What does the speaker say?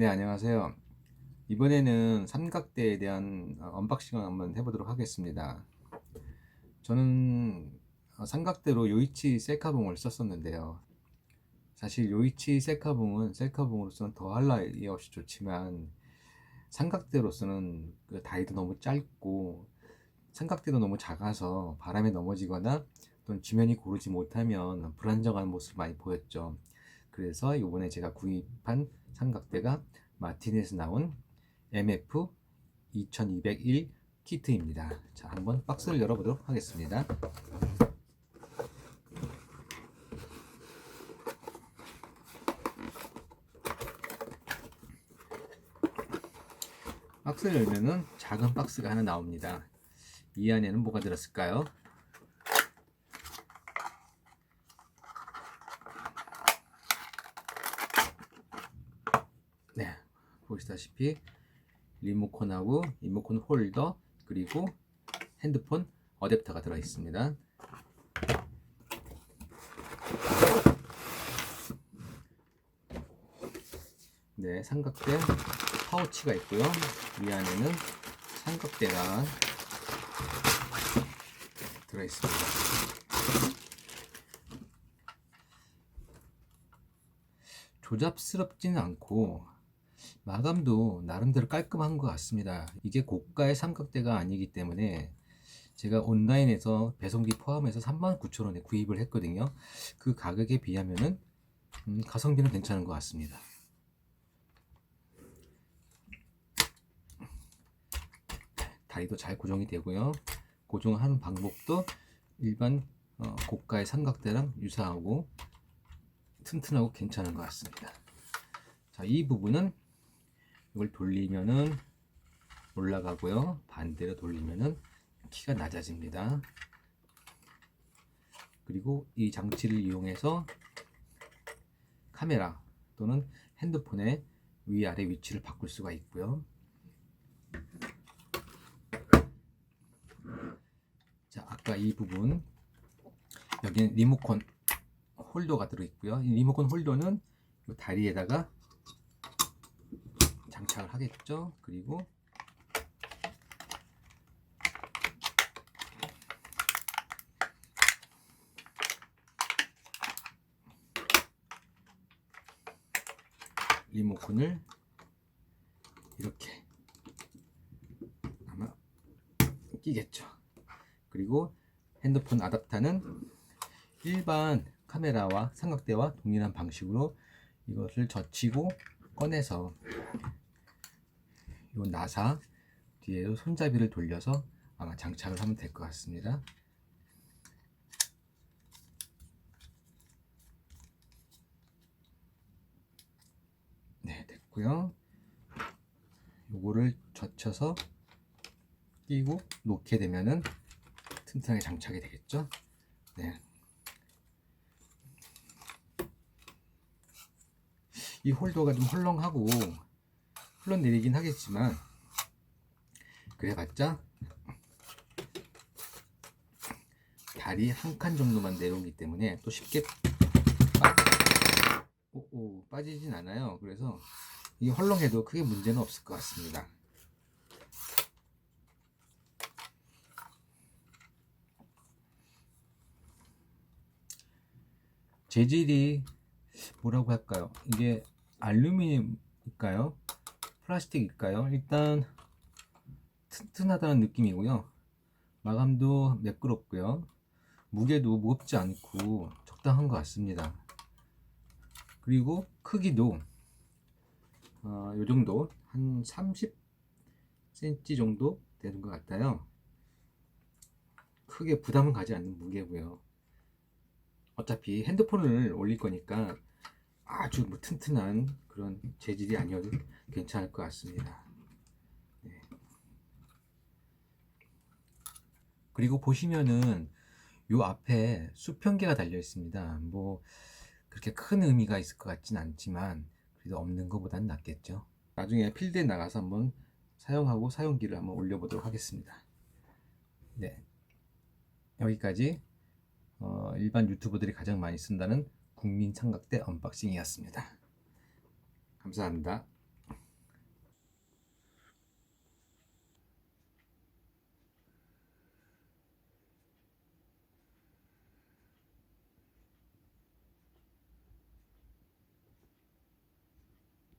네, 안녕하세요. 이번에는 삼각대에 대한 어, 언박싱을 한번 해보도록 하겠습니다. 저는 어, 삼각대로 요이치 셀카봉을 썼었는데요. 사실 요이치 셀카봉은 셀카봉으로서는 더할 나위 없이 좋지만 삼각대로서는 그 다리도 너무 짧고 삼각대도 너무 작아서 바람에 넘어지거나 또는 지면이 고르지 못하면 불안정한 모습을 많이 보였죠. 그래서 이번에 제가 구입한 삼각대가 마틴에서 나온 MF 2201 키트입니다. 자, 한번 박스를 열어보도록 하겠습니다. 박스를 열면은 작은 박스가 하나 나옵니다. 이 안에는 뭐가 들었을까요? 네, 보시다시피 리모컨하고 리모컨 홀더 그리고 핸드폰 어댑터가 들어 있습니다. 네, 삼각대 파우치가 있고요. 이 안에는 삼각대가 들어 있습니다. 조잡스럽지는 않고 마감도 나름대로 깔끔한 것 같습니다. 이게 고가의 삼각대가 아니기 때문에 제가 온라인에서 배송비 포함해서 39,000원에 구입을 했거든요. 그 가격에 비하면은 음, 가성비는 괜찮은 것 같습니다. 다리도 잘 고정이 되고요. 고정하는 방법도 일반 어, 고가의 삼각대랑 유사하고 튼튼하고 괜찮은 것 같습니다. 자, 이 부분은 이걸 돌리면은 올라가고요. 반대로 돌리면은 키가 낮아집니다. 그리고 이 장치를 이용해서 카메라 또는 핸드폰의 위아래 위치를 바꿀 수가 있고요. 자, 아까 이 부분 여기는 리모컨 홀더가 들어있고요. 이 리모컨 홀더는 이 다리에다가 장착을 하겠죠. 그리고 리모컨을 이렇게 아마 끼겠죠. 그리고 핸드폰 아답터는 일반 카메라와 삼각대와 동일한 방식으로 이것을 젖히고 꺼내서 이 나사 뒤에 손잡이를 돌려서 아마 장착을 하면 될 것 같습니다. 네, 됐고요. 요거를 젖혀서 끼고 놓게 되면은 튼튼하게 장착이 되겠죠? 네. 이 홀더가 좀 헐렁하고 흘러내리긴 하겠지만 그래봤자 다리 한 칸 정도만 내려오기 때문에 또 쉽게 빠... 오, 오, 빠지진 않아요. 그래서 이 헐렁해도 크게 문제는 없을 것 같습니다. 재질이 뭐라고 할까요? 이게 알루미늄일까요? 플라스틱일까요? 일단 튼튼하다는 느낌이고요. 마감도 매끄럽고요. 무게도 무겁지 않고 적당한 것 같습니다. 그리고 크기도 어, 요 정도 한 30cm 정도 되는 것 같아요. 크게 부담은 가지 않는 무게고요. 어차피 핸드폰을 올릴 거니까 아주 뭐 튼튼한 그런 재질이 아니어도 괜찮을 것 같습니다. 네. 그리고 보시면은 요 앞에 수평계가 달려 있습니다. 뭐 그렇게 큰 의미가 있을 것 같진 않지만 그래도 없는 것보다는 낫겠죠. 나중에 필드에 나가서 한번 사용하고 사용기를 한번 올려보도록 하겠습니다. 네. 여기까지 어, 일반 유튜버들이 가장 많이 쓴다는 국민 삼각대 언박싱이었습니다. 감사합니다.